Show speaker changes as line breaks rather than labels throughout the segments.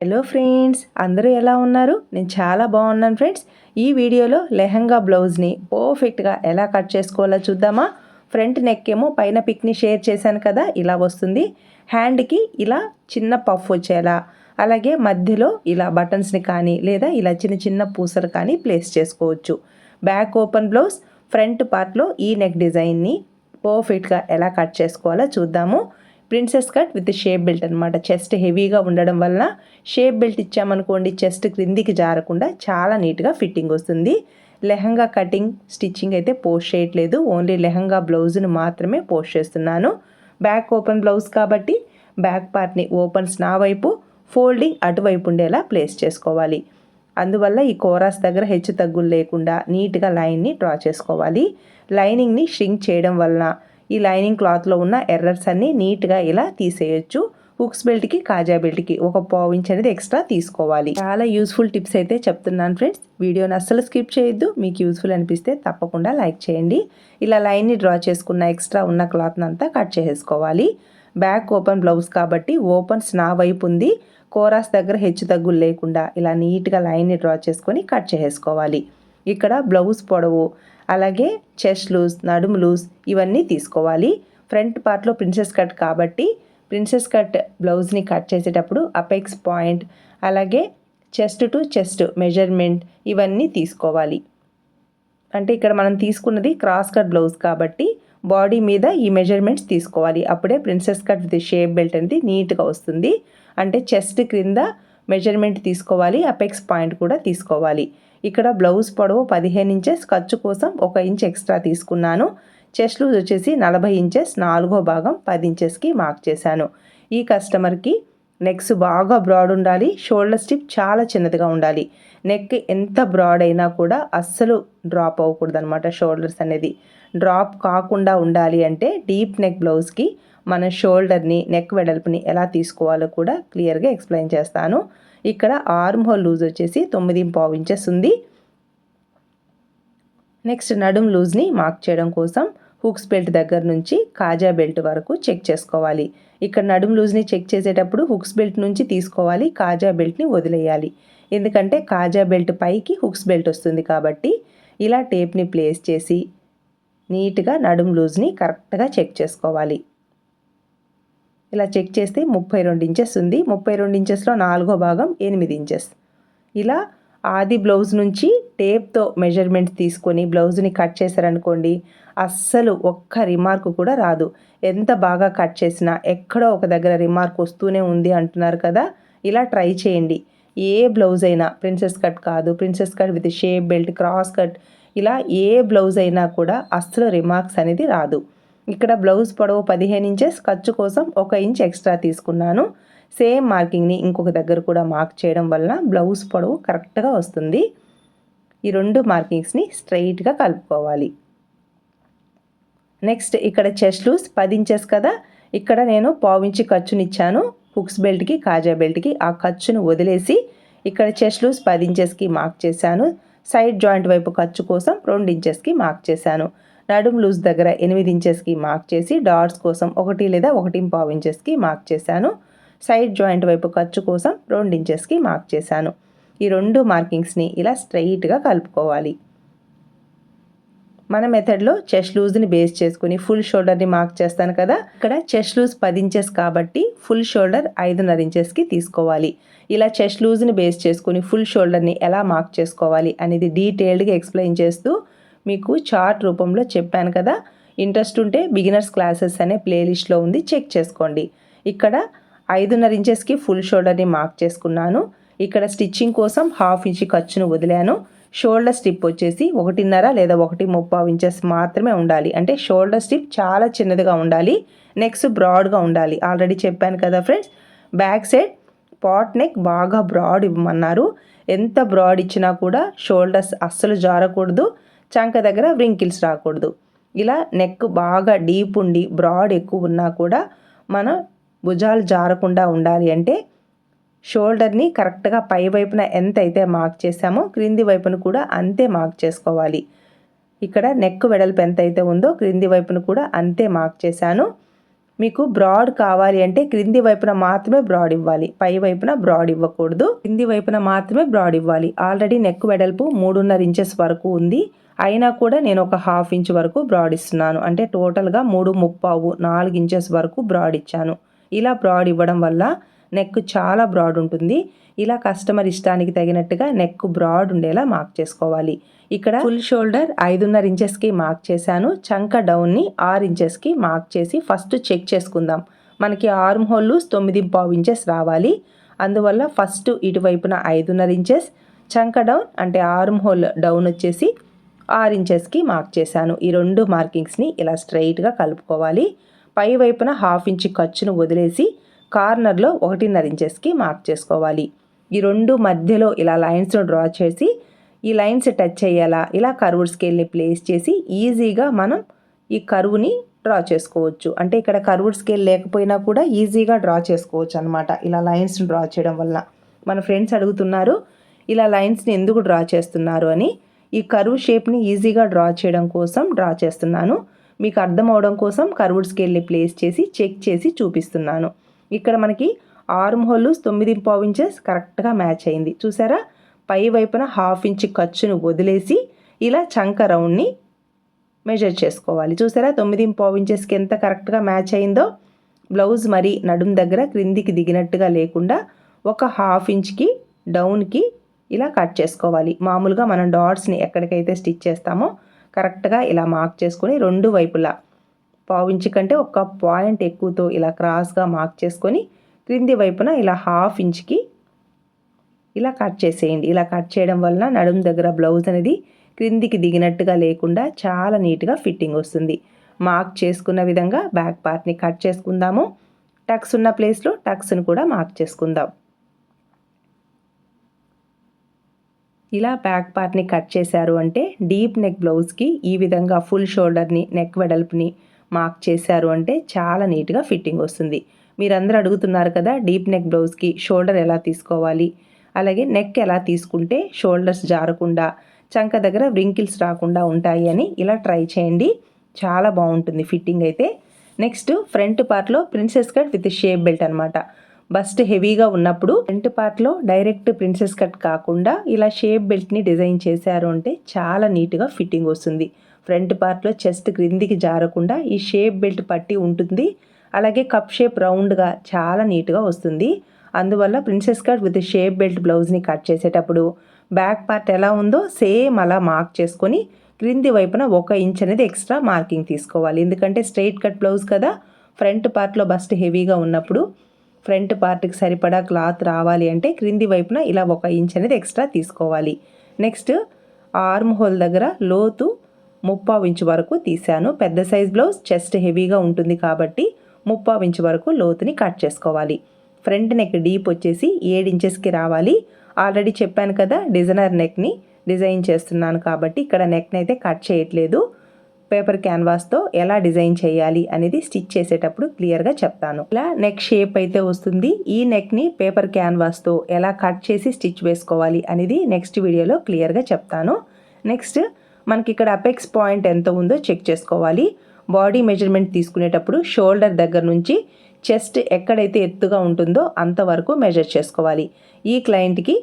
Hello friends అందరూ ఎలా ఉన్నారు? నేను చాలా బాగున్నాను ఫ్రెండ్స్ ఈ వీడియోలో లెహంగా బ్లౌజ్ని పర్ఫెక్ట్గా ఎలా కట్ చేసుకోవాలో చూద్దామా? ఫ్రంట్ నెక్ ఏమో పైన పిక్ని షేర్ చేశాను కదా ఇలా వస్తుంది. హ్యాండ్కి ఇలా చిన్న పఫ్ వచ్చేలా అలాగే మధ్యలో ఇలా బటన్స్ని కానీ లేదా ఇలా చిన్న చిన్న పూసలు కానీ ప్లేస్ చేసుకోవచ్చు. బ్యాక్ ఓపెన్ బ్లౌజ్ ఫ్రంట్ పార్ట్లో ఈ నెక్ డిజైన్ని పర్ఫెక్ట్గా ఎలా కట్ చేసుకోవాలో చూద్దాము. Princess cut with shape belt అనమాట చెస్ట్ హెవీగా ఉండడం వలన షేప్ బెల్ట్ ఇచ్చామనుకోండి చెస్ట్ క్రిందికి జారకుండా చాలా నీట్గా ఫిట్టింగ్ వస్తుంది. లెహంగా కటింగ్ స్టిచ్చింగ్ అయితే పోస్ట్ చేయట్లేదు. ఓన్లీ లెహంగా బ్లౌజ్ను మాత్రమే పోస్ట్ చేస్తున్నాను. బ్యాక్ ఓపెన్ బ్లౌజ్ కాబట్టి బ్యాక్ పార్ట్ని ఓపెన్స్ నా వైపు ఫోల్డింగ్ అటువైపు ఉండేలా ప్లేస్ చేసుకోవాలి. అందువల్ల ఈ కోరాస్ దగ్గర హెచ్చు తగ్గులు లేకుండా నీట్గా లైన్ని డ్రా చేసుకోవాలి. లైనింగ్ని షింక్ చేయడం వలన ఈ లైనింగ్ క్లాత్లో ఉన్న ఎర్రర్స్ అన్నీ నీట్గా ఇలా తీసేయచ్చు. హుక్స్ బెల్ట్కి కాజా బెల్ట్కి ఒక పావు ఇంచ్ అనేది ఎక్స్ట్రా తీసుకోవాలి. చాలా యూస్ఫుల్ టిప్స్ అయితే చెప్తున్నాను ఫ్రెండ్స్. వీడియోని అస్సలు స్కిప్ చేయొద్దు. మీకు యూస్ఫుల్ అనిపిస్తే తప్పకుండా లైక్ చేయండి. ఇలా లైన్ని డ్రా చేసుకున్న ఎక్స్ట్రా ఉన్న క్లాత్ని అంతా కట్ చేసేసుకోవాలి బ్యాక్ ఓపెన్ బ్లౌజ్ కాబట్టి ఓపెన్స్ నా వైపు ఉంది. కోరాస్ దగ్గర హెచ్చు తగ్గులు లేకుండా ఇలా నీట్గా లైన్ని డ్రా చేసుకొని కట్ చేసేసుకోవాలి ఇక్కడ బ్లౌజ్ పొడవు అలాగే చెస్ట్ లూజ్ నడుము లూజ్ ఇవన్నీ తీసుకోవాలి. ఫ్రంట్ పార్ట్లో ప్రిన్సెస్ కట్ కాబట్టి ప్రిన్సెస్ కట్ బ్లౌజ్ని కట్ చేసేటప్పుడు అపెక్స్ పాయింట్ అలాగే చెస్ట్ టు చెస్ట్ మెజర్మెంట్ ఇవన్నీ తీసుకోవాలి. అంటే ఇక్కడ మనం తీసుకున్నది క్రాస్ కట్ బ్లౌజ్ కాబట్టి బాడీ మీద ఈ మెజర్మెంట్స్ తీసుకోవాలి. అప్పుడే princess cut with shape belt అనేది నీట్గా వస్తుంది. అంటే చెస్ట్ క్రింద మెజర్మెంట్ తీసుకోవాలి అపెక్స్ పాయింట్ కూడా తీసుకోవాలి. ఇక్కడ బ్లౌజ్ పొడవు పదిహేను ఇంచెస్ ఖర్చు కోసం ఒక ఇంచ్ ఎక్స్ట్రా తీసుకున్నాను. చెస్ట్ లూజ్ వచ్చేసి నలభై ఇంచెస్ నాలుగో భాగం పది ఇంచెస్కి మార్క్ చేశాను. ఈ కస్టమర్కి నెక్స్ బాగా బ్రాడ్ ఉండాలి షోల్డర్ స్టిప్ చాలా చిన్నదిగా ఉండాలి. నెక్ ఎంత బ్రాడ్ అయినా కూడా అస్సలు డ్రాప్ అవ్వకూడదు అనమాట షోల్డర్స్ అనేది. డ్రాప్ కాకుండా ఉండాలి అంటే డీప్ నెక్ బ్లౌజ్కి మన షోల్డర్ని నెక్ వెడల్పుని ఎలా తీసుకోవాలో కూడా క్లియర్గా ఎక్స్ప్లెయిన్ చేస్తాను. ఇక్కడ ఆర్మ్ హోల్ లూజ్ వచ్చేసి తొమ్మిది పావు ఇంచెస్ ఉంది. నెక్స్ట్ నడుం లూజ్ని మార్క్ చేయడం కోసం హుక్స్ బెల్ట్ దగ్గర నుంచి కాజా బెల్ట్ వరకు చెక్ చేసుకోవాలి. ఇక్కడ నడుం లూజ్ని చెక్ చేసేటప్పుడు హుక్స్ బెల్ట్ నుంచి తీసుకోవాలి కాజా బెల్ట్ని వదిలేయాలి. ఎందుకంటే కాజా బెల్ట్ పైకి హుక్స్ బెల్ట్ వస్తుంది కాబట్టి ఇలా టేప్ని ప్లేస్ చేసి నీట్గా నడుం లూజ్ని కరెక్ట్గా చెక్ చేసుకోవాలి. ఇలా చెక్ చేస్తే ముప్పై రెండు ఇంచెస్ ఉంది. ముప్పై రెండు ఇంచెస్లో నాలుగో భాగం ఎనిమిది ఇంచెస్ ఇలా ఆది బ్లౌజ్ నుంచి టేప్తో మెజర్మెంట్ తీసుకొని బ్లౌజ్ని కట్ చేశారనుకోండి అస్సలు ఒక్క రిమార్క్ కూడా రాదు. ఎంత బాగా కట్ చేసినా ఎక్కడో ఒక దగ్గర రిమార్క్ వస్తూనే ఉంది అంటున్నారు కదా ఇలా ట్రై చేయండి. ఏ బ్లౌజ్ అయినా ప్రిన్సెస్ కట్ కాదు princess cut with shape belt cross cut ఇలా ఏ బ్లౌజ్ అయినా కూడా అస్సలు రిమార్క్స్ అనేది రాదు. ఇక్కడ బ్లౌజ్ పొడవు పదిహేను ఇంచెస్ ఖర్చు కోసం ఒక ఇంచ్ ఎక్స్ట్రా తీసుకున్నాను. సేమ్ మార్కింగ్ని ఇంకొక దగ్గర కూడా మార్క్ చేయడం వలన బ్లౌజ్ పొడవు కరెక్ట్గా వస్తుంది. ఈ రెండు మార్కింగ్స్ని స్ట్రైట్గా కలుపుకోవాలి. నెక్స్ట్ ఇక్కడ చెస్ట్ లూస్ పది ఇంచెస్ కదా ఇక్కడ నేను పావించి ఖర్చునిచ్చాను హుక్స్ బెల్ట్కి కాజా బెల్ట్కి ఆ ఖర్చును వదిలేసి ఇక్కడ చెస్ట్ లూస్ పది ఇంచెస్కి మార్క్ చేశాను. సైడ్ జాయింట్ వైపు ఖర్చు కోసం రెండు ఇంచెస్కి మార్క్ చేశాను. నడుం లూజ్ దగ్గర ఎనిమిది ఇంచెస్కి మార్క్ చేసి డాట్స్ కోసం ఒకటి లేదా ఒకటి పావు ఇంచెస్కి మార్క్ చేశాను. సైడ్ జాయింట్ వైపు ఖర్చు కోసం రెండు ఇంచెస్కి మార్క్ చేశాను. ఈ రెండు మార్కింగ్స్ని ఇలా స్ట్రైట్గా కలుపుకోవాలి. మన మెథడ్లో చెస్ట్ లూజ్ని బేస్ చేసుకుని ఫుల్ షోల్డర్ని మార్క్ చేస్తాను కదా! ఇక్కడ చెస్ట్ లూజ్ పది ఇంచెస్ కాబట్టి ఫుల్ షోల్డర్ ఐదున్నర ఇంచెస్కి తీసుకోవాలి. ఇలా చెస్ట్ లూజ్ని బేస్ చేసుకుని ఫుల్ షోల్డర్ని ఎలా మార్క్ చేసుకోవాలి అనేది డీటెయిల్డ్గా ఎక్స్ప్లెయిన్ చేస్తూ మీకు చార్ట్ రూపంలో చెప్పాను కదా. ఇంట్రెస్ట్ ఉంటే బిగినర్స్ క్లాసెస్ అనే ప్లేలిస్ట్లో ఉంది చెక్ చేసుకోండి. ఇక్కడ ఐదున్నర ఇంచెస్కి ఫుల్ షోల్డర్ని మార్క్ చేసుకున్నాను. ఇక్కడ స్టిచ్చింగ్ కోసం హాఫ్ ఇంచ్ ఖర్చును వదిలాను. షోల్డర్ స్టిప్ వచ్చేసి ఒకటిన్నర లేదా ఒకటి ముప్పై ఇంచెస్ మాత్రమే ఉండాలి. అంటే షోల్డర్ స్టిప్ చాలా చిన్నదిగా ఉండాలి నెక్స్ట్ బ్రాడ్గా ఉండాలి. ఆల్రెడీ చెప్పాను కదా friends back side pot neck బాగా బ్రాడ్ ఇవ్వమన్నారు. ఎంత బ్రాడ్ ఇచ్చినా కూడా షోల్డర్స్ అస్సలు జారకూడదు. చంక దగ్గర వ్రింకిల్స్ రాకూడదు. ఇలా నెక్ బాగా డీప్ ఉండి బ్రాడ్ ఎక్కువ ఉన్నా కూడా మన భుజాలు జారకుండా ఉండాలి అంటే షోల్డర్ని కరెక్ట్గా పై వైపున ఎంత అయితే మార్క్ చేసామో క్రింది వైపున కూడా అంతే మార్క్ చేసుకోవాలి. ఇక్కడ నెక్ వెడల్పు ఎంత అయితే ఉందో క్రింది వైపున కూడా అంతే మార్క్ చేశాను. మీకు బ్రాడ్ కావాలి అంటే క్రింది వైపున మాత్రమే బ్రాడ్ ఇవ్వాలి. పై వైపున బ్రాడ్ ఇవ్వకూడదు. క్రింది వైపున మాత్రమే బ్రాడ్ ఇవ్వాలి. ఆల్రెడీ నెక్ వెడల్పు మూడున్నర ఇంచెస్ వరకు ఉంది. అయినా కూడా నేను ఒక హాఫ్ ఇంచ్ వరకు బ్రాడ్ ఇస్తున్నాను. అంటే టోటల్గా మూడు ముప్పావు నాలుగు ఇంచెస్ వరకు బ్రాడ్ ఇచ్చాను. ఇలా బ్రాడ్ ఇవ్వడం వల్ల నెక్ చాలా బ్రాడ్ ఉంటుంది. ఇలా కస్టమర్ ఇష్టానికి తగినట్టుగా నెక్ బ్రాడ్ ఉండేలా మార్క్ చేసుకోవాలి. ఇక్కడ ఫుల్ షోల్డర్ ఐదున్నర ఇంచెస్కి మార్క్ చేశాను. చంక డౌన్ని ఆరు ఇంచెస్కి మార్క్ చేసి ఫస్ట్ చెక్ చేసుకుందాం. మనకి ఆర్మ్ హోల్ లూస్ తొమ్మిది పావు ఇంచెస్ రావాలి. అందువల్ల ఫస్ట్ ఇటువైపున ఐదున్నర ఇంచెస్ చంక డౌన్ అంటే ఆర్మ్ హోల్ డౌన్ వచ్చేసి ఆరు ఇంచెస్కి మార్క్ చేశాను. ఈ రెండు మార్కింగ్స్ని ఇలా స్ట్రైట్గా కలుపుకోవాలి. పై వైపున హాఫ్ ఇంచ్ ఖర్చును వదిలేసి కార్నర్లో ఒకటిన్నర ఇంచెస్కి మార్క్ చేసుకోవాలి. ఈ రెండు మధ్యలో ఇలా లైన్స్ను డ్రా చేసి ఈ లైన్స్ టచ్ అయ్యేలా ఇలా కర్వ్డ్ స్కేల్ని ప్లేస్ చేసి ఈజీగా మనం ఈ కరువుని డ్రా చేసుకోవచ్చు. అంటే ఇక్కడ కర్వ్డ్ స్కేల్ లేకపోయినా కూడా ఈజీగా డ్రా చేసుకోవచ్చు అనమాట ఇలా లైన్స్ని డ్రా చేయడం వల్ల. మన ఫ్రెండ్స్ అడుగుతున్నారు ఇలా లైన్స్ని ఎందుకు డ్రా చేస్తున్నారు? అని ఈ కరువు షేప్ని ఈజీగా డ్రా చేయడం కోసం డ్రా చేస్తున్నాను. మీకు అర్థం అవడం కోసం కర్వుడ్ స్కేల్ని ప్లేస్ చేసి చెక్ చేసి చూపిస్తున్నాను. ఇక్కడ మనకి ఆర్మ్ హోల్ తొమ్మిది పావు ఇంచెస్ కరెక్ట్గా మ్యాచ్ అయింది. చూసారా? పై వైపున హాఫ్ ఇంచ్ ఖర్చును వదిలేసి ఇలా చంక రౌండ్ని మెజర్ చేసుకోవాలి. చూసారా? తొమ్మిది పావు ఇంచెస్కి ఎంత కరెక్ట్గా మ్యాచ్ అయిందో? బ్లౌజ్ మరి నడుం దగ్గర క్రిందికి దిగినట్టుగా లేకుండా ఒక హాఫ్ ఇంచ్కి డౌన్కి ఇలా కట్ చేసుకోవాలి. మామూలుగా మనం డాట్స్ని ఎక్కడికైతే స్టిచ్ చేస్తామో కరెక్ట్గా ఇలా మార్క్ చేసుకొని రెండు వైపులా పావు ఇంచు కంటే ఒక పాయింట్ ఎక్కువతో ఇలా క్రాస్గా మార్క్ చేసుకొని క్రింది వైపున ఇలా హాఫ్ ఇంచ్కి ఇలా కట్ చేసేయండి. ఇలా కట్ చేయడం వలన నడుము దగ్గర బ్లౌజ్ అనేది క్రిందికి దిగినట్టుగా లేకుండా చాలా నీట్గా ఫిట్టింగ్ వస్తుంది. మార్క్ చేసుకున్న విధంగా బ్యాక్ పార్ట్ని కట్ చేసుకుందాము. టక్స్ ఉన్న ప్లేస్లో టక్స్ని కూడా మార్క్ చేసుకుందాం. ఇలా బ్యాక్ పార్ట్ని కట్ చేశారు అంటే డీప్ నెక్ బ్లౌజ్కి ఈ విధంగా ఫుల్ షోల్డర్ని నెక్ వెడల్పుని మార్క్ చేశారు అంటే చాలా నీట్గా ఫిట్టింగ్ వస్తుంది. మీరందరూ అడుగుతున్నారు కదా డీప్ నెక్ బ్లౌజ్కి షోల్డర్ ఎలా తీసుకోవాలి? అలాగే నెక్ ఎలా తీసుకుంటే షోల్డర్స్ జారకుండా చంక దగ్గర వ్రింకిల్స్ రాకుండా ఉంటాయి అని ఇలా ట్రై చేయండి. చాలా బాగుంటుంది ఫిట్టింగ్ అయితే. నెక్స్ట్ ఫ్రంట్ పార్ట్లో princess cut with shape belt అనమాట బస్ట్ హెవీగా ఉన్నప్పుడు ఫ్రంట్ పార్ట్లో డైరెక్ట్ ప్రిన్సెస్ కట్ కాకుండా ఇలా షేప్ బెల్ట్ని డిజైన్ చేశారు అంటే చాలా నీట్గా ఫిట్టింగ్ వస్తుంది. ఫ్రంట్ పార్ట్లో చెస్ట్ క్రిందికి జారకుండా ఈ షేప్ బెల్ట్ పట్టి ఉంటుంది. అలాగే కప్ షేప్ రౌండ్గా చాలా నీట్గా వస్తుంది. అందువల్ల princess cut with shape belt బ్లౌజ్ని కట్ చేసేటప్పుడు బ్యాక్ పార్ట్ ఎలా ఉందో సేమ్ అలా మార్క్ చేసుకొని క్రింది వైపున ఒక ఇంచ్ అనేది ఎక్స్ట్రా మార్కింగ్ తీసుకోవాలి. ఎందుకంటే స్ట్రైట్ కట్ బ్లౌజ్ కదా ఫ్రంట్ పార్ట్లో బస్ట్ హెవీగా ఉన్నప్పుడు ఫ్రంట్ పార్ట్కి సరిపడా క్లాత్ రావాలి అంటే క్రింది వైపున ఇలా ఒక ఇంచ్ అనేది ఎక్స్ట్రా తీసుకోవాలి. నెక్స్ట్ ఆర్మ్ హోల్ దగ్గర లోతు ముప్పావు ఇంచు వరకు తీశాను. పెద్ద సైజ్ బ్లౌజ్ చెస్ట్ హెవీగా ఉంటుంది కాబట్టి ముప్పావు ఇంచు వరకు లోతుని కట్ చేసుకోవాలి. ఫ్రంట్ నెక్ డీప్ వచ్చేసి ఏడు ఇంచెస్కి రావాలి. ఆల్రెడీ చెప్పాను కదా డిజైనర్ నెక్ని డిజైన్ చేస్తున్నాను కాబట్టి ఇక్కడ నెక్ని అయితే కట్ చేయట్లేదు. పేపర్ క్యాన్వాస్తో ఎలా డిజైన్ చేయాలి అనేది స్టిచ్ చేసేటప్పుడు క్లియర్గా చెప్తాను. ఇలా నెక్ షేప్ అయితే వస్తుంది. ఈ నెక్ని పేపర్ క్యాన్వాస్తో ఎలా కట్ చేసి స్టిచ్ వేసుకోవాలి అనేది నెక్స్ట్ వీడియోలో క్లియర్గా చెప్తాను. నెక్స్ట్ మనకి ఇక్కడ అపెక్స్ పాయింట్ ఎంత ఉందో చెక్ చేసుకోవాలి. బాడీ మెజర్మెంట్ తీసుకునేటప్పుడు షోల్డర్ దగ్గర నుంచి చెస్ట్ ఎక్కడైతే ఎత్తుగా ఉంటుందో అంతవరకు మెజర్ చేసుకోవాలి. ఈ క్లయింట్కి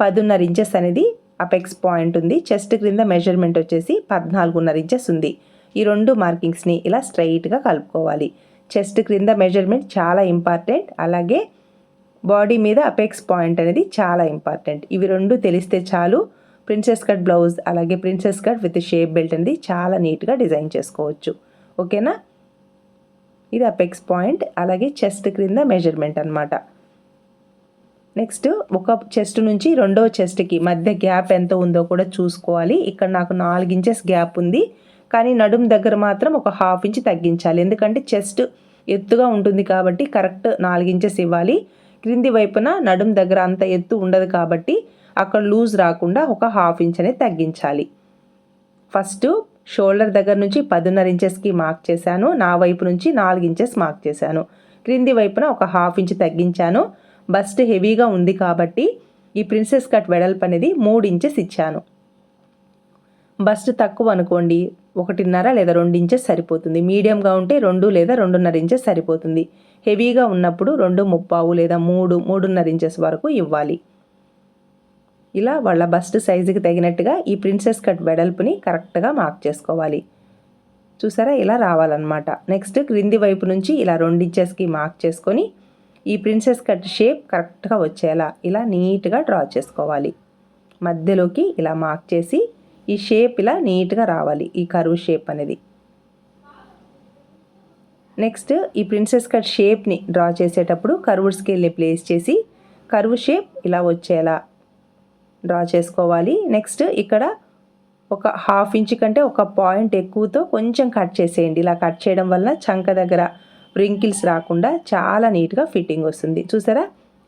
పదున్నర ఇంచెస్ అనేది అపెక్స్ పాయింట్ ఉంది. చెస్ట్ క్రింద మెజర్మెంట్ వచ్చేసి పద్నాలుగున్నర ఇంచెస్ ఉంది. ఈ రెండు మార్కింగ్స్ని ఇలా స్ట్రైట్గా కలుపుకోవాలి. చెస్ట్ క్రింద మెజర్మెంట్ చాలా ఇంపార్టెంట్. అలాగే బాడీ మీద అపెక్స్ పాయింట్ అనేది చాలా ఇంపార్టెంట్. ఇవి రెండు తెలిస్తే చాలు ప్రిన్సెస్ కట్ బ్లౌజ్ అలాగే princess cut with shape belt అనేది చాలా నీట్గా డిజైన్ చేసుకోవచ్చు. ఓకేనా? ఇది అపెక్స్ పాయింట్. అలాగే చెస్ట్ క్రింద మెజర్మెంట్ అనమాట నెక్స్ట్ ఒక చెస్ట్ నుంచి రెండో చెస్ట్కి మధ్య గ్యాప్ ఎంత ఉందో కూడా చూసుకోవాలి. ఇక్కడ నాకు నాలుగు ఇంచెస్ గ్యాప్ ఉంది. కానీ నడుం దగ్గర మాత్రం ఒక హాఫ్ ఇంచ్ తగ్గించాలి. ఎందుకంటే చెస్ట్ ఎత్తుగా ఉంటుంది కాబట్టి కరెక్ట్ నాలుగు ఇంచెస్ ఇవ్వాలి. క్రింది వైపున నడుం దగ్గర అంత ఎత్తు ఉండదు కాబట్టి అక్కడ లూజ్ రాకుండా ఒక హాఫ్ ఇంచ్ అనేది తగ్గించాలి. ఫస్ట్ షోల్డర్ దగ్గర నుంచి పదిన్నర ఇంచెస్కి మార్క్ చేశాను. నా వైపు నుంచి నాలుగు ఇంచెస్ మార్క్ చేశాను. క్రింది వైపున ఒక హాఫ్ ఇంచ్ తగ్గించాను. బస్ట్ హెవీగా ఉంది కాబట్టి ఈ ప్రిన్సెస్ కట్ వెడల్పు అనేది మూడు ఇంచెస్ ఇచ్చాను. బస్ట్ తక్కువ అనుకోండి ఒకటిన్నర లేదా రెండు ఇంచెస్ సరిపోతుంది. మీడియంగా ఉంటే రెండు లేదా రెండున్నర ఇంచెస్ సరిపోతుంది. హెవీగా ఉన్నప్పుడు రెండు ముప్పావు లేదా మూడు మూడున్నర ఇంచెస్ వరకు ఇవ్వాలి. ఇలా వాళ్ళ బస్ట్ సైజుకి తగినట్టుగా ఈ ప్రిన్సెస్ కట్ వెడల్పుని కరెక్ట్గా మార్క్ చేసుకోవాలి. చూసారా? ఇలా రావాలన్నమాట. నెక్స్ట్ క్రింది వైపు నుంచి ఇలా రెండు ఇంచెస్కి మార్క్ చేసుకొని ఈ ప్రిన్సెస్ కట్ షేప్ కరెక్ట్గా వచ్చేలా ఇలా నీట్గా డ్రా చేసుకోవాలి. మధ్యలోకి ఇలా మార్క్ చేసి ఈ షేప్ ఇలా నీట్గా రావాలి ఈ కరువు షేప్ అనేది. నెక్స్ట్ ఈ ప్రిన్సెస్ కట్ షేప్ని డ్రా చేసేటప్పుడు కరువు స్కేల్ని ప్లేస్ చేసి కరువు షేప్ ఇలా వచ్చేలా డ్రా చేసుకోవాలి. నెక్స్ట్ ఇక్కడ ఒక హాఫ్ ఇంచ్ కంటే ఒక పాయింట్ ఎక్కువతో కొంచెం కట్ చేసేయండి. ఇలా కట్ చేయడం వల్ల చంక దగ్గర రింకిల్స్ రాకుండా చాలా నీట్గా ఫిట్టింగ్ వస్తుంది. చూసారా?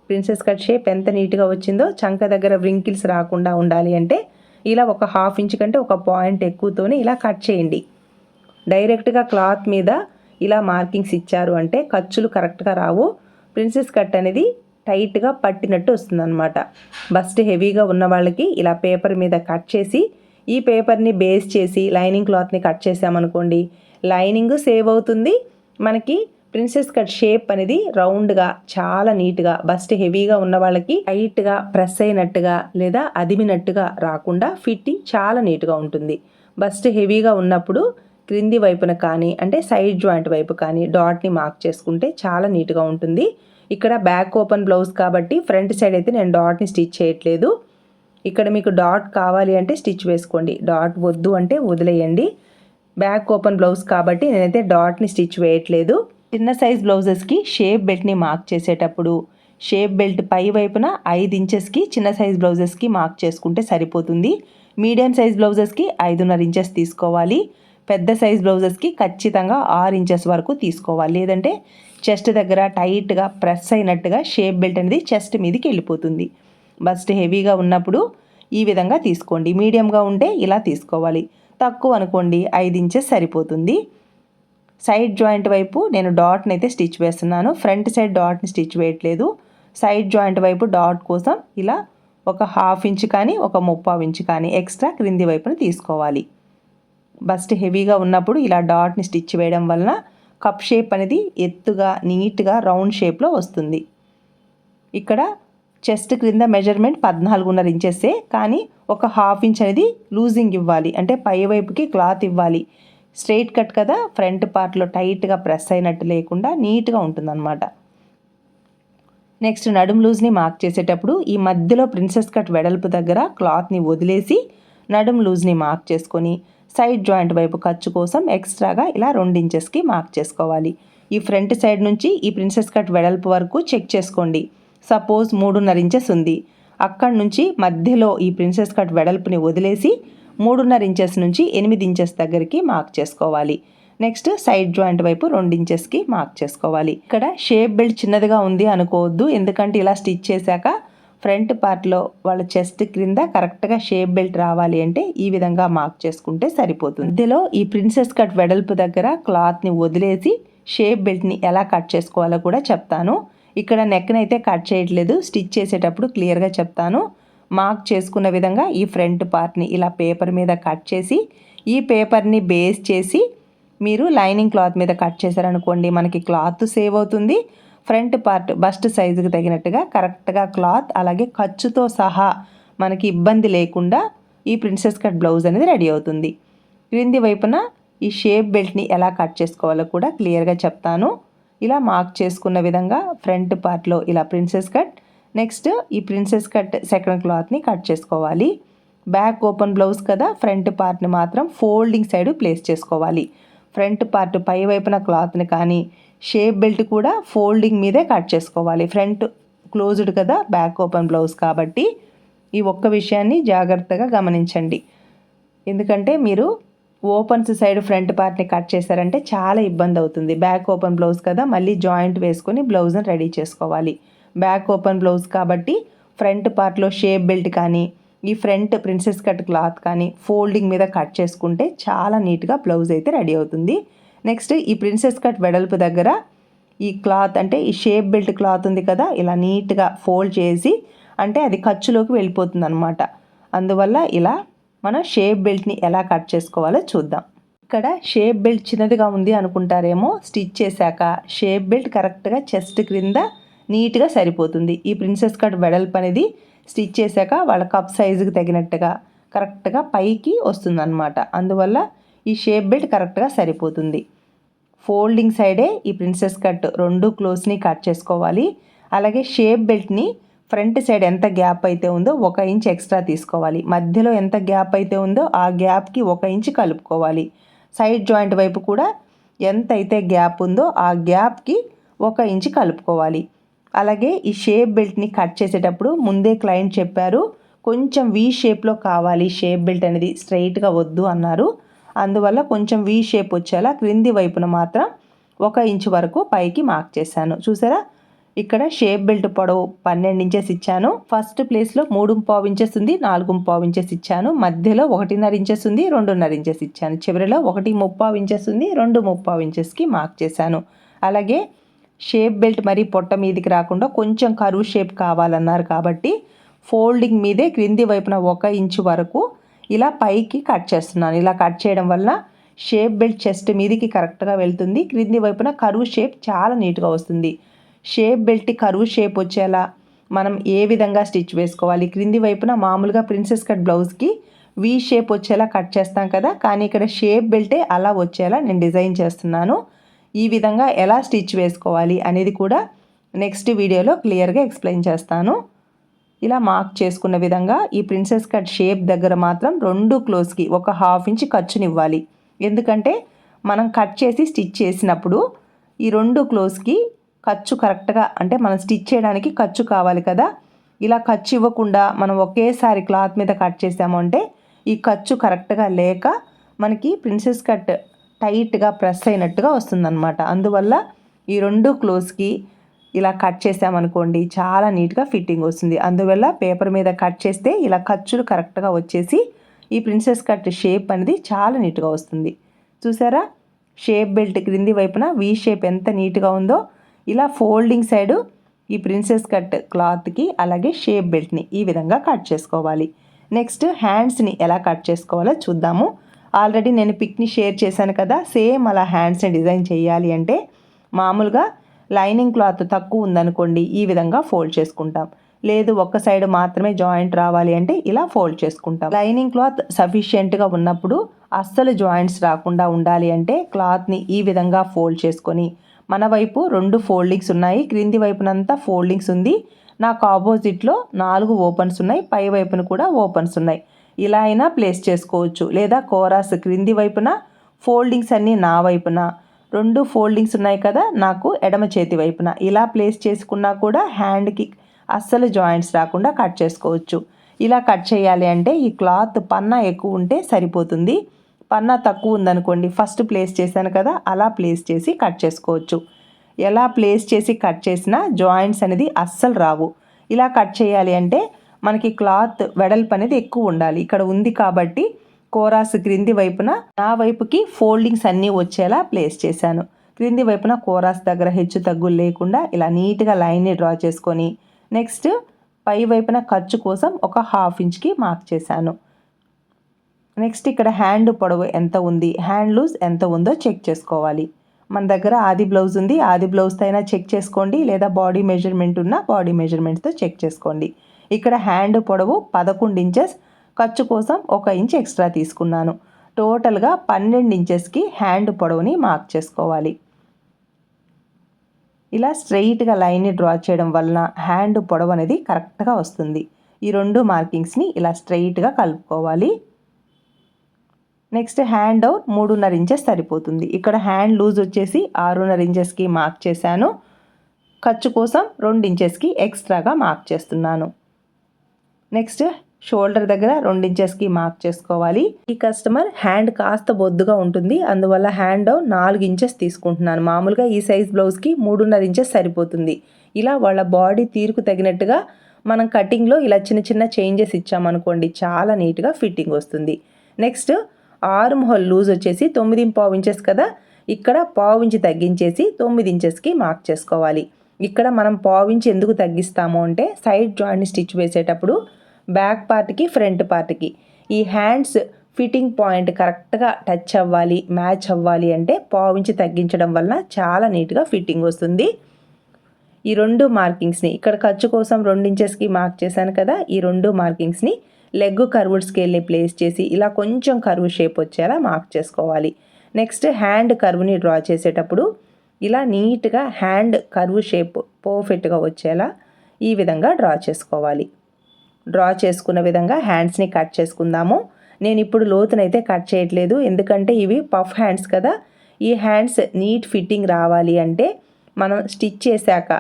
ప్రిన్సెస్ కట్ షేప్ ఎంత నీట్గా వచ్చిందో చంక దగ్గర రింకిల్స్ రాకుండా ఉండాలి అంటే ఇలా ఒక హాఫ్ ఇంచ్ కంటే ఒక పాయింట్ ఎక్కువతోనే ఇలా కట్ చేయండి. డైరెక్ట్గా క్లాత్ మీద ఇలా మార్కింగ్స్ ఇచ్చారు అంటే ఖర్చులు కరెక్ట్గా రావు. ప్రిన్సెస్ కట్ అనేది టైట్గా పట్టినట్టు వస్తుందన్నమాట. బస్ట్ హెవీగా ఉన్న వాళ్ళకి ఇలా పేపర్ మీద కట్ చేసి ఈ పేపర్ని బేస్ చేసి లైనింగ్ క్లాత్ని కట్ చేసామనుకోండి లైనింగ్ సేవ్ అవుతుంది. మనకి ప్రిన్సెస్ కట్ షేప్ అనేది రౌండ్గా చాలా నీట్గా బస్ట్ హెవీగా ఉన్న వాళ్ళకి టైట్గా ప్రెస్ అయినట్టుగా లేదా అదిమినట్టుగా రాకుండా ఫిట్టింగ్ చాలా నీట్గా ఉంటుంది. బస్ట్ హెవీగా ఉన్నప్పుడు క్రింది వైపున కానీ అంటే సైడ్ జాయింట్ వైపు కానీ డాట్ని మార్క్ చేసుకుంటే చాలా నీట్గా ఉంటుంది. ఇక్కడ బ్యాక్ ఓపెన్ బ్లౌజ్ కాబట్టి ఫ్రంట్ సైడ్ అయితే నేను డాట్ని స్టిచ్ చేయట్లేదు. ఇక్కడ మీకు డాట్ కావాలి అంటే స్టిచ్ వేసుకోండి. డాట్ వద్దు అంటే వదిలేయండి. బ్యాక్ ఓపెన్ బ్లౌజ్ కాబట్టి నేనైతే డాట్ని స్టిచ్ వేయట్లేదు. చిన్న సైజ్ బ్లౌజెస్కి షేప్ బెల్ట్ని మార్క్ చేసేటప్పుడు షేప్ బెల్ట్ పై వైపున ఐదు ఇంచెస్కి చిన్న సైజ్ బ్లౌజెస్కి మార్క్ చేసుకుంటే సరిపోతుంది. మీడియం సైజ్ బ్లౌజెస్కి ఐదున్నర ఇంచెస్ తీసుకోవాలి. పెద్ద సైజ్ బ్లౌజెస్కి ఖచ్చితంగా ఆరు ఇంచెస్ వరకు తీసుకోవాలి. లేదంటే చెస్ట్ దగ్గర టైట్గా ప్రెస్ అయినట్టుగా షేప్ బెల్ట్ అనేది చెస్ట్ మీదకి వెళ్ళిపోతుంది. బస్ట్ హెవీగా ఉన్నప్పుడు ఈ విధంగా తీసుకోండి. మీడియంగా ఉంటే ఇలా తీసుకోవాలి. తక్కువ అనుకోండి ఐదు ఇంచెస్ సరిపోతుంది. సైడ్ జాయింట్ వైపు నేను డాట్ని అయితే స్టిచ్ వేస్తున్నాను. ఫ్రంట్ సైడ్ డాట్ని స్టిచ్ వేయట్లేదు. సైడ్ జాయింట్ వైపు డాట్ కోసం ఇలా ఒక హాఫ్ ఇంచ్ కానీ ఒక ముప్పావు ఇంచ్ కానీ ఎక్స్ట్రా క్రింది వైపున తీసుకోవాలి. బస్ట్ హెవీగా ఉన్నప్పుడు ఇలా డాట్ని స్టిచ్ వేయడం వలన కప్ షేప్ అనేది ఎత్తుగా నీట్గా రౌండ్ షేప్లో వస్తుంది. ఇక్కడ చెస్ట్ క్రింద మెజర్మెంట్ పద్నాలుగున్నర ఇంచెస్సే కానీ ఒక హాఫ్ ఇంచ్ అనేది లూజింగ్ ఇవ్వాలి. అంటే పై వైపుకి క్లాత్ ఇవ్వాలి. స్ట్రైట్ కట్ కదా ఫ్రంట్ పార్ట్లో టైట్గా ప్రెస్ అయినట్టు లేకుండా నీట్గా ఉంటుందన్నమాట. నెక్స్ట్ నడుం లూజ్ని మార్క్ చేసేటప్పుడు ఈ మధ్యలో ప్రిన్సెస్ కట్ వెడల్పు దగ్గర క్లాత్ని వదిలేసి నడుం లూజ్ని మార్క్ చేసుకొని సైడ్ జాయింట్ వైపు ఖర్చు కోసం ఎక్స్ట్రాగా ఇలా రెండు ఇంచెస్కి మార్క్ చేసుకోవాలి. ఈ ఫ్రంట్ సైడ్ నుంచి ఈ ప్రిన్సెస్ కట్ వెడల్పు వరకు చెక్ చేసుకోండి. సపోజ్ మూడున్నర ఇంచెస్ ఉంది. అక్కడి నుంచి మధ్యలో ఈ ప్రిన్సెస్ కట్ వెడల్పుని వదిలేసి మూడున్నర ఇంచెస్ నుంచి ఎనిమిది ఇంచెస్ దగ్గరికి మార్క్ చేసుకోవాలి. నెక్స్ట్ సైడ్ జాయింట్ వైపు రెండు ఇంచెస్కి మార్క్ చేసుకోవాలి. ఇక్కడ షేప్ బెల్ట్ చిన్నదిగా ఉంది అనుకోవద్దు ఎందుకంటే ఇలా స్టిచ్ చేశాక ఫ్రంట్ పార్ట్లో వాళ్ళ చెస్ట్ క్రింద కరెక్ట్గా షేప్ బెల్ట్ రావాలి అంటే ఈ విధంగా మార్క్ చేసుకుంటే సరిపోతుంది. ఇందులో ఈ ప్రిన్సెస్ కట్ వెడల్పు దగ్గర క్లాత్ని వదిలేసి షేప్ బెల్ట్ని ఎలా కట్ చేసుకోవాలో కూడా చెప్తాను. ఇక్కడ నెక్ని అయితే కట్ చేయట్లేదు. స్టిచ్ చేసేటప్పుడు క్లియర్గా చెప్తాను. మార్క్ చేసుకున్న విధంగా ఈ ఫ్రంట్ పార్ట్ని ఇలా పేపర్ మీద కట్ చేసి ఈ పేపర్ని బేస్ చేసి మీరు లైనింగ్ క్లాత్ మీద కట్ చేశారనుకోండి మనకి క్లాత్ సేవ్ అవుతుంది. ఫ్రంట్ పార్ట్ బస్ట్ సైజుకి తగినట్టుగా కరెక్ట్గా క్లాత్ అలాగే ఖర్చుతో సహా మనకి ఇబ్బంది లేకుండా ఈ ప్రిన్సెస్ కట్ బ్లౌజ్ అనేది రెడీ అవుతుంది. క్రింది వైపున ఈ షేప్ బెల్ట్ని ఎలా కట్ చేసుకోవాలో కూడా క్లియర్గా చెప్తాను. ఇలా మార్క్ చేసుకున్న విధంగా ఫ్రంట్ పార్ట్లో ఇలా ప్రిన్సెస్ కట్ నెక్స్ట్ ఈ ప్రిన్సెస్ కట్ సెకండ్ క్లాత్ని కట్ చేసుకోవాలి. బ్యాక్ ఓపెన్ బ్లౌజ్ కదా ఫ్రంట్ పార్ట్ని మాత్రం ఫోల్డింగ్ సైడ్ ప్లేస్ చేసుకోవాలి. ఫ్రంట్ పార్ట్ పై వైపున క్లాత్ని కానీ షేప్ బెల్ట్ కూడా ఫోల్డింగ్ మీదే కట్ చేసుకోవాలి. ఫ్రంట్ క్లోజ్డ్ కదా బ్యాక్ ఓపెన్ బ్లౌజ్ కాబట్టి ఈ ఒక్క విషయాన్ని జాగ్రత్తగా గమనించండి. ఎందుకంటే మీరు ఓపెన్స్ సైడ్ ఫ్రంట్ పార్ట్ని కట్ చేశారంటే చాలా ఇబ్బంది అవుతుంది. బ్యాక్ ఓపెన్ బ్లౌజ్ కదా మళ్ళీ జాయింట్ వేసుకొని బ్లౌజ్ని రెడీ చేసుకోవాలి. బ్యాక్ ఓపెన్ బ్లౌజ్ కాబట్టి ఫ్రంట్ పార్ట్లో షేప్ బెల్ట్ కానీ ఈ ఫ్రంట్ ప్రిన్సెస్ కట్ క్లాత్ కానీ ఫోల్డింగ్ మీద కట్ చేసుకుంటే చాలా నీట్గా బ్లౌజ్ అయితే రెడీ అవుతుంది. నెక్స్ట్ ఈ ప్రిన్సెస్ కట్ వెడల్పు దగ్గర ఈ క్లాత్ అంటే ఈ షేప్ బెల్ట్ క్లాత్ ఉంది కదా ఇలా నీట్గా ఫోల్డ్ చేసి అంటే అది ఖర్చులోకి వెళ్ళిపోతుంది అనమాట అందువల్ల ఇలా మనం షేప్ బెల్ట్ని ఎలా కట్ చేసుకోవాలో చూద్దాం. ఇక్కడ షేప్ బెల్ట్ చిన్నదిగా ఉంది అనుకుంటారేమో స్టిచ్ చేశాక షేప్ బెల్ట్ కరెక్ట్గా చెస్ట్ క్రింద నీట్గా సరిపోతుంది. ఈ ప్రిన్సెస్ కట్ వెడల్పు అనేది స్టిచ్ చేశాక వాళ్ళ కప్ సైజుకి తగినట్టుగా కరెక్ట్గా పైకి వస్తుందన్నమాట. అందువల్ల ఈ షేప్ బెల్ట్ కరెక్ట్గా సరిపోతుంది. ఫోల్డింగ్ సైడే ఈ ప్రిన్సెస్ కట్ రెండు క్లోజ్ని కట్ చేసుకోవాలి. అలాగే షేప్ బెల్ట్ని ఫ్రంట్ సైడ్ ఎంత గ్యాప్ అయితే ఉందో ఒక ఇంచ్ ఎక్స్ట్రా తీసుకోవాలి. మధ్యలో ఎంత గ్యాప్ అయితే ఉందో ఆ గ్యాప్కి ఒక ఇంచ్ కలుపుకోవాలి. సైడ్ జాయింట్ వైపు కూడా ఎంత అయితే గ్యాప్ ఉందో ఆ గ్యాప్కి ఒక ఇంచ్ కలుపుకోవాలి. అలాగే ఈ షేప్ బెల్ట్ని కట్ చేసేటప్పుడు ముందే క్లయింట్ చెప్పారు కొంచెం వీ షేప్లో కావాలి షేప్ బెల్ట్ అనేది స్ట్రైట్గా వద్దు అన్నారు. అందువల్ల కొంచెం వీ షేప్ వచ్చేలా క్రింది వైపున మాత్రం ఒక ఇంచు వరకు పైకి మార్క్ చేశాను. చూసారా? ఇక్కడ షేప్ బెల్ట్ పొడవు పన్నెండు ఇంచెస్ ఇచ్చాను. ఫస్ట్ ప్లేస్లో మూడు పావు ఇంచెస్ ఉంది నాలుగు పావు ఇంచెస్ ఇచ్చాను. మధ్యలో ఒకటిన్నర ఇంచెస్ ఉంది రెండున్నర ఇంచెస్ ఇచ్చాను. చివరిలో ఒకటి ముప్పావు ఇంచెస్ ఉంది రెండు ముప్పావు ఇంచెస్కి మార్క్ చేశాను. అలాగే షేప్ బెల్ట్ మరీ పొట్ట మీదకి రాకుండా కొంచెం కరువు షేప్ కావాలన్నారు కాబట్టి ఫోల్డింగ్ మీదే క్రింది వైపున ఒక ఇంచు వరకు ఇలా పైకి కట్ చేస్తున్నాను. ఇలా కట్ చేయడం వల్ల షేప్ బెల్ట్ చెస్ట్ మీదికి కరెక్ట్గా వెళ్తుంది. క్రింది వైపున కరువు షేప్ చాలా నీట్గా వస్తుంది. షేప్ బెల్ట్ కరువు షేప్ వచ్చేలా మనం ఏ విధంగా స్టిచ్ వేసుకోవాలి? క్రింది వైపున మామూలుగా ప్రిన్సెస్ కట్ బ్లౌజ్కి వీ షేప్ వచ్చేలా కట్ చేస్తాం కదా? కానీ ఇక్కడ షేప్ బెల్టే అలా వచ్చేలా నేను డిజైన్ చేస్తున్నాను. ఈ విధంగా ఎలా స్టిచ్ వేసుకోవాలి అనేది కూడా నెక్స్ట్ వీడియోలో క్లియర్గా ఎక్స్ప్లెయిన్ చేస్తాను. ఇలా మార్క్ చేసుకున్న విధంగా ఈ ప్రిన్సెస్ కట్ షేప్ దగ్గర మాత్రం రెండు క్లోజ్కి ఒక హాఫ్ ఇంచ్ ఖర్చునివ్వాలి. ఎందుకంటే మనం కట్ చేసి స్టిచ్ చేసినప్పుడు ఈ రెండు క్లోజ్కి ఖర్చు కరెక్ట్గా అంటే మనం స్టిచ్ చేయడానికి ఖర్చు కావాలి కదా. ఇలా ఖర్చు ఇవ్వకుండా మనం ఒకేసారి క్లాత్ మీద కట్ చేసాము అంటే ఈ ఖర్చు కరెక్ట్గా లేక మనకి ప్రిన్సెస్ కట్ టైట్గా ప్రెస్ అయినట్టుగా వస్తుందన్నమాట. అందువల్ల ఈ రెండు క్లోజ్కి ఇలా కట్ చేసామనుకోండి చాలా నీట్గా ఫిట్టింగ్ వస్తుంది. అందువల్ల పేపర్ మీద కట్ చేస్తే ఇలా ఖర్చులు కరెక్ట్గా వచ్చేసి ఈ ప్రిన్సెస్ కట్ షేప్ అనేది చాలా నీట్గా వస్తుంది. చూసారా? షేప్ బెల్ట్ క్రింది వైపున వీ షేప్ ఎంత నీట్గా ఉందో ఇలా ఫోల్డింగ్ సైడు ఈ ప్రిన్సెస్ కట్ క్లాత్కి అలాగే షేప్ బెల్ట్ని ఈ విధంగా కట్ చేసుకోవాలి. నెక్స్ట్ హ్యాండ్స్ని ఎలా కట్ చేసుకోవాలో చూద్దాము. ఆల్రెడీ నేను పిక్ని షేర్ చేశాను కదా సేమ్ అలా హ్యాండ్స్ని డిజైన్ చేయాలి అంటే మామూలుగా లైనింగ్ క్లాత్ తక్కువ ఉందనుకోండి ఈ విధంగా ఫోల్డ్ చేసుకుంటాం. లేదు ఒక్క సైడ్ మాత్రమే జాయింట్ రావాలి అంటే ఇలా ఫోల్డ్ చేసుకుంటాం. లైనింగ్ క్లాత్ సఫిషియెంట్గా ఉన్నప్పుడు అస్సలు జాయింట్స్ రాకుండా ఉండాలి అంటే క్లాత్ని ఈ విధంగా ఫోల్డ్ చేసుకొని మన వైపు రెండు ఫోల్డింగ్స్ ఉన్నాయి. క్రింది వైపునంతా ఫోల్డింగ్స్ ఉంది. నాకు ఆపోజిట్లో నాలుగు ఓపెన్స్ ఉన్నాయి. పై వైపున కూడా ఓపెన్స్ ఉన్నాయి. ఇలా అయినా ప్లేస్ చేసుకోవచ్చు. లేదా కోరాస్ క్రింది వైపున ఫోల్డింగ్స్ అన్నీ నా వైపున. రెండు ఫోల్డింగ్స్ ఉన్నాయి కదా నాకు ఎడమ చేతి వైపున. ఇలా ప్లేస్ చేసుకున్నా కూడా హ్యాండ్కి అస్సలు జాయింట్స్ రాకుండా కట్ చేసుకోవచ్చు. ఇలా కట్ చేయాలి అంటే ఈ క్లాత్ పన్నా ఎక్కువ ఉంటే సరిపోతుంది. పన్నా తక్కువ ఉందనుకోండి ఫస్ట్ ప్లేస్ చేశాను కదా అలా ప్లేస్ చేసి కట్ చేసుకోవచ్చు. ఎలా ప్లేస్ చేసి కట్ చేసినా జాయింట్స్ అనేది అస్సలు రావు. ఇలా కట్ చేయాలి అంటే మనకి క్లాత్ వెడల్పు అనేది ఎక్కువ ఉండాలి. ఇక్కడ ఉంది కాబట్టి కోరాస్ క్రింది వైపున నా వైపుకి ఫోల్డింగ్స్ అన్నీ వచ్చేలా ప్లేస్ చేశాను. క్రింది వైపున కోరాస్ దగ్గర హెచ్చు తగ్గులు లేకుండా ఇలా నీట్గా లైన్ని డ్రా చేసుకొని నెక్స్ట్ పై వైపున ఖర్చు కోసం ఒక హాఫ్ ఇంచ్కి మార్క్ చేశాను. నెక్స్ట్ ఇక్కడ హ్యాండ్ పొడవు ఎంత ఉంది? హ్యాండ్ లూజ్ ఎంత ఉందో చెక్ చేసుకోవాలి. మన దగ్గర ఆది బ్లౌజ్ ఉంది. ఆది బ్లౌజ్తో అయినా చెక్ చేసుకోండి. లేదా బాడీ మెజర్మెంట్ ఉన్న బాడీ మెజర్మెంట్స్తో చెక్ చేసుకోండి. ఇక్కడ హ్యాండ్ పొడవు పదకొండు ఇంచెస్ ఖర్చు కోసం ఒక ఇంచ్ ఎక్స్ట్రా తీసుకున్నాను. టోటల్గా పన్నెండు ఇంచెస్కి హ్యాండ్ పొడవుని మార్క్ చేసుకోవాలి. ఇలా స్ట్రెయిట్గా లైన్ని డ్రా చేయడం వలన హ్యాండ్ పొడవు అనేది కరెక్ట్గా వస్తుంది. ఈ రెండు మార్కింగ్స్ని ఇలా స్ట్రెయిట్గా కలుపుకోవాలి. నెక్స్ట్ హ్యాండ్ అవుట్ మూడున్నర ఇంచెస్ సరిపోతుంది. ఇక్కడ హ్యాండ్ లూజ్ వచ్చేసి ఆరున్నర ఇంచెస్కి మార్క్ చేశాను. ఖర్చు కోసం రెండు ఇంచెస్కి ఎక్స్ట్రాగా మార్క్ చేస్తున్నాను. నెక్స్ట్ షోల్డర్ దగ్గర రెండు ఇంచెస్కి మార్క్ చేసుకోవాలి. ఈ కస్టమర్ హ్యాండ్ కాస్త బొద్దుగా ఉంటుంది. అందువల్ల హ్యాండ్ నాలుగు ఇంచెస్ తీసుకుంటున్నాను. మామూలుగా ఈ సైజ్ బ్లౌజ్కి మూడున్నర ఇంచెస్ సరిపోతుంది. ఇలా వాళ్ళ బాడీ తీరుకు తగినట్టుగా మనం కటింగ్లో ఇలా చిన్న చిన్న చేంజెస్ ఇచ్చామనుకోండి చాలా నీట్గా ఫిట్టింగ్ వస్తుంది. నెక్స్ట్ ఆర్మ్ హోల్ లూజ్ వచ్చేసి తొమ్మిది పావు ఇంచెస్ కదా? ఇక్కడ పావు ఇంచి తగ్గించేసి తొమ్మిది ఇంచెస్కి మార్క్ చేసుకోవాలి. ఇక్కడ మనం పావు ఇంచి ఎందుకు తగ్గిస్తాము అంటే సైడ్ జాయింట్ స్టిచ్ వేసేటప్పుడు బ్యాక్ పార్ట్కి ఫ్రంట్ పార్ట్కి ఈ హ్యాండ్స్ ఫిట్టింగ్ పాయింట్ కరెక్ట్గా టచ్ అవ్వాలి మ్యాచ్ అవ్వాలి అంటే పావు ఇంచి తగ్గించడం వలన చాలా నీట్గా ఫిట్టింగ్ వస్తుంది. ఈ రెండు మార్కింగ్స్ని ఇక్కడ ఖర్చు కోసం రెండు ఇంచెస్కి మార్క్ చేశాను కదా? ఈ రెండు మార్కింగ్స్ని లెగ్ కర్వ్డ్ స్కేల్ని ప్లేస్ చేసి ఇలా కొంచెం కర్వ్ షేప్ వచ్చేలా మార్క్ చేసుకోవాలి. నెక్స్ట్ హ్యాండ్ కర్వ్ని డ్రా చేసేటప్పుడు ఇలా నీట్గా హ్యాండ్ కర్వ్ షేప్ పర్ఫెక్ట్గా వచ్చేలా ఈ విధంగా డ్రా చేసుకోవాలి. డ్రా చేసుకున్న విధంగా హ్యాండ్స్ని కట్ చేసుకుందాము. నేను ఇప్పుడు లోతునైతే కట్ చేయట్లేదు. ఎందుకంటే ఇవి పఫ్ హ్యాండ్స్ కదా. ఈ హ్యాండ్స్ నీట్ ఫిట్టింగ్ రావాలి అంటే మనం స్టిచ్ చేశాక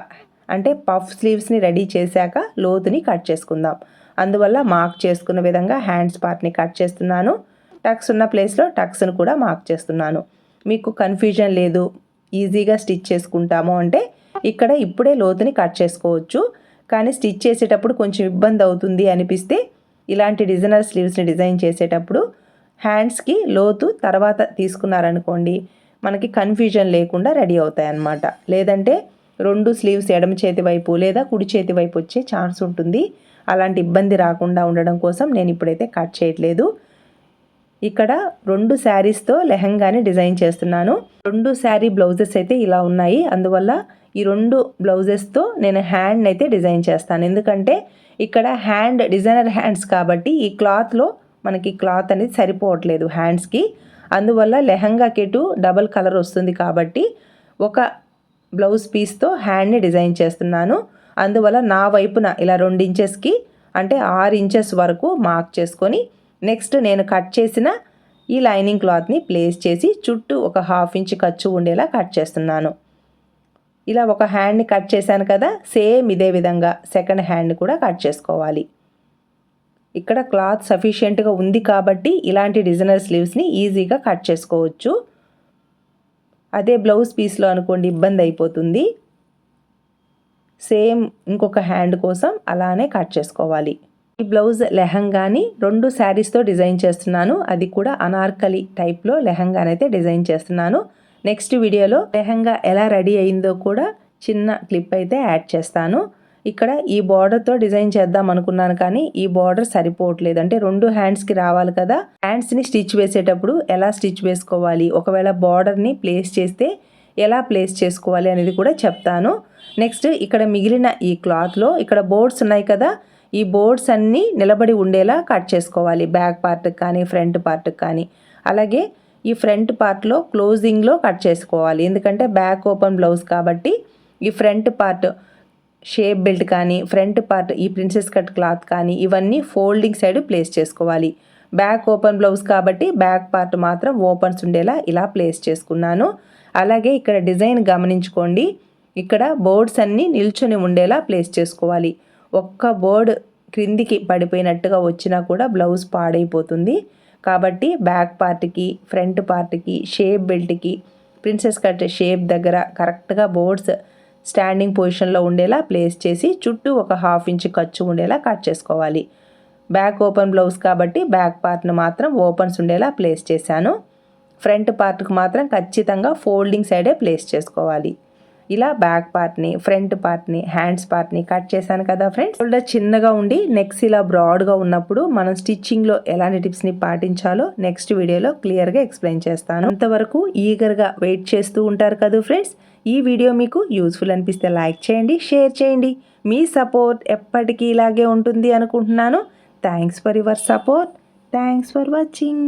అంటే పఫ్ స్లీవ్స్ని రెడీ చేశాక లోతుని కట్ చేసుకుందాం. అందువల్ల మార్క్ చేసుకున్న విధంగా హ్యాండ్స్ పార్ట్ని కట్ చేస్తున్నాను. టక్స్ ఉన్న ప్లేస్లో టక్స్ను కూడా మార్క్ చేస్తున్నాను. మీకు కన్ఫ్యూజన్ లేదు. ఈజీగా స్టిచ్ చేసుకుంటాము అంటే ఇక్కడ ఇప్పుడే లోతుని కట్ చేసుకోవచ్చు. కానీ స్టిచ్ చేసేటప్పుడు కొంచెం ఇబ్బంది అవుతుంది అనిపిస్తే ఇలాంటి డిజైనర్ స్లీవ్స్ని డిజైన్ చేసేటప్పుడు హ్యాండ్స్కి లోతు తర్వాత తీసుకున్నారనుకోండి మనకి కన్ఫ్యూజన్ లేకుండా రెడీ అవుతాయి అన్నమాట లేదంటే రెండు స్లీవ్స్ ఎడమ చేతి వైపు లేదా కుడి చేతి వైపు వచ్చే ఛాన్స్ ఉంటుంది. అలాంటి ఇబ్బంది రాకుండా ఉండడం కోసం నేను ఇప్పుడైతే కట్ చేయట్లేదు. ఇక్కడ రెండు శారీస్తో లెహంగాని డిజైన్ చేస్తున్నాను. రెండు శారీ బ్లౌజెస్ అయితే ఇలా ఉన్నాయి. అందువల్ల ఈ రెండు బ్లౌజెస్తో నేను హ్యాండ్ అయితే డిజైన్ చేస్తాను. ఎందుకంటే ఇక్కడ హ్యాండ్ డిజైనర్ హ్యాండ్స్ కాబట్టి ఈ క్లాత్లో మనకి క్లాత్ అనేది సరిపోవట్లేదు హ్యాండ్స్కి అందువల్ల లెహంగా కెటు డబల్ కలర్ వస్తుంది కాబట్టి ఒక బ్లౌజ్ పీస్తో హ్యాండ్ని డిజైన్ చేస్తున్నాను. అందువల్ల నా వైపున ఇలా రెండు ఇంచెస్కి అంటే ఆరు ఇంచెస్ వరకు మార్క్ చేసుకొని నెక్స్ట్ నేను కట్ చేసిన ఈ లైనింగ్ క్లాత్ని ప్లేస్ చేసి చుట్టూ ఒక హాఫ్ ఇంచ్ ఖర్చు ఉండేలా కట్ చేస్తున్నాను. ఇలా ఒక హ్యాండ్ని కట్ చేశాను కదా సేమ్ ఇదే విధంగా సెకండ్ హ్యాండ్ కూడా కట్ చేసుకోవాలి. ఇక్కడ క్లాత్ సఫిషియెంట్గా ఉంది కాబట్టి ఇలాంటి డిజైనర్ స్లీవ్స్ని ఈజీగా కట్ చేసుకోవచ్చు. అదే బ్లౌజ్ పీస్లో అనుకోండి ఇబ్బంది అయిపోతుంది. సేమ్ ఇంకొక హ్యాండ్ కోసం అలానే కట్ చేసుకోవాలి. ఈ బ్లౌజ్ లెహంగాని రెండు శారీస్తో డిజైన్ చేస్తున్నాను. అది కూడా అనార్కలి టైప్లో లెహంగానైతే డిజైన్ చేస్తున్నాను. నెక్స్ట్ వీడియోలో లెహంగా ఎలా రెడీ అయిందో కూడా చిన్న క్లిప్ అయితే యాడ్ చేస్తాను. ఇక్కడ ఈ బార్డర్తో డిజైన్ చేద్దాం అనుకున్నాను కానీ ఈ బార్డర్ సరిపోవట్లేదు. అంటే రెండు హ్యాండ్స్కి రావాలి కదా. హ్యాండ్స్ని స్టిచ్ వేసేటప్పుడు ఎలా స్టిచ్ వేసుకోవాలి? ఒకవేళ బార్డర్ని ప్లేస్ చేస్తే ఎలా ప్లేస్ చేసుకోవాలి అనేది కూడా చెప్తాను. నెక్స్ట్ ఇక్కడ మిగిలిన ఈ క్లాత్లో ఇక్కడ బోర్డ్స్ ఉన్నాయి కదా ఈ బోర్డ్స్ అన్నీ నిలబడి ఉండేలా కట్ చేసుకోవాలి. బ్యాక్ పార్ట్కి కానీ ఫ్రంట్ పార్ట్కి కానీ. అలాగే ఈ ఫ్రంట్ పార్ట్లో క్లోజింగ్లో కట్ చేసుకోవాలి. ఎందుకంటే బ్యాక్ ఓపెన్ బ్లౌజ్ కాబట్టి ఈ ఫ్రంట్ పార్ట్ షేప్ బెల్ట్ కానీ ఫ్రంట్ పార్ట్ ఈ ప్రిన్సెస్ కట్ క్లాత్ కానీ ఇవన్నీ ఫోల్డింగ్ సైడ్ ప్లేస్ చేసుకోవాలి. బ్యాక్ ఓపెన్ బ్లౌజ్ కాబట్టి బ్యాక్ పార్ట్ మాత్రం ఓపెన్స్ ఉండేలా ఇలా ప్లేస్ చేసుకున్నాను. అలాగే ఇక్కడ డిజైన్ గమనించుకోండి. ఇక్కడ బోర్డ్స్ అన్నీ నిల్చొని ఉండేలా ప్లేస్ చేసుకోవాలి. ఒక్క బోర్డ్ క్రిందికి పడిపోయినట్టుగా వచ్చినా కూడా బ్లౌజ్ పాడైపోతుంది. కాబట్టి బ్యాక్ పార్ట్కి ఫ్రంట్ పార్ట్కి షేప్ బెల్ట్కి ప్రిన్సెస్ కట్ షేప్ దగ్గర కరెక్ట్గా బోర్డ్స్ స్టాండింగ్ పొజిషన్లో ఉండేలా ప్లేస్ చేసి చుట్టూ ఒక హాఫ్ ఇంచ్ ఖర్చు ఉండేలా కట్ చేసుకోవాలి. బ్యాక్ ఓపెన్ బ్లౌజ్ కాబట్టి బ్యాక్ పార్ట్ను మాత్రం ఓపెన్స్ ఉండేలా ప్లేస్ చేశాను. ఫ్రంట్ పార్ట్కి మాత్రం ఖచ్చితంగా ఫోల్డింగ్ సైడే ప్లేస్ చేసుకోవాలి. ఇలా బ్యాక్ పార్ట్ని ఫ్రంట్ పార్ట్ని హ్యాండ్స్ పార్ట్ని కట్ చేశాను కదా ఫ్రెండ్స్. షోల్డర్ చిన్నగా ఉండి నెక్స్ట్ ఇలా బ్రాడ్గా ఉన్నప్పుడు మనం స్టిచ్చింగ్లో ఎలాంటి టిప్స్ని పాటించాలో నెక్స్ట్ వీడియోలో క్లియర్గా ఎక్స్ప్లెయిన్ చేస్తాను. అంతవరకు ఈగర్గా వెయిట్ చేస్తూ ఉంటారు కదా ఫ్రెండ్స్. ఈ వీడియో మీకు యూస్ఫుల్ అనిపిస్తే లైక్ చేయండి షేర్ చేయండి. మీ సపోర్ట్ ఎప్పటికీ ఇలాగే ఉంటుంది అనుకుంటున్నాను. Thanks for your support. Thanks for watching.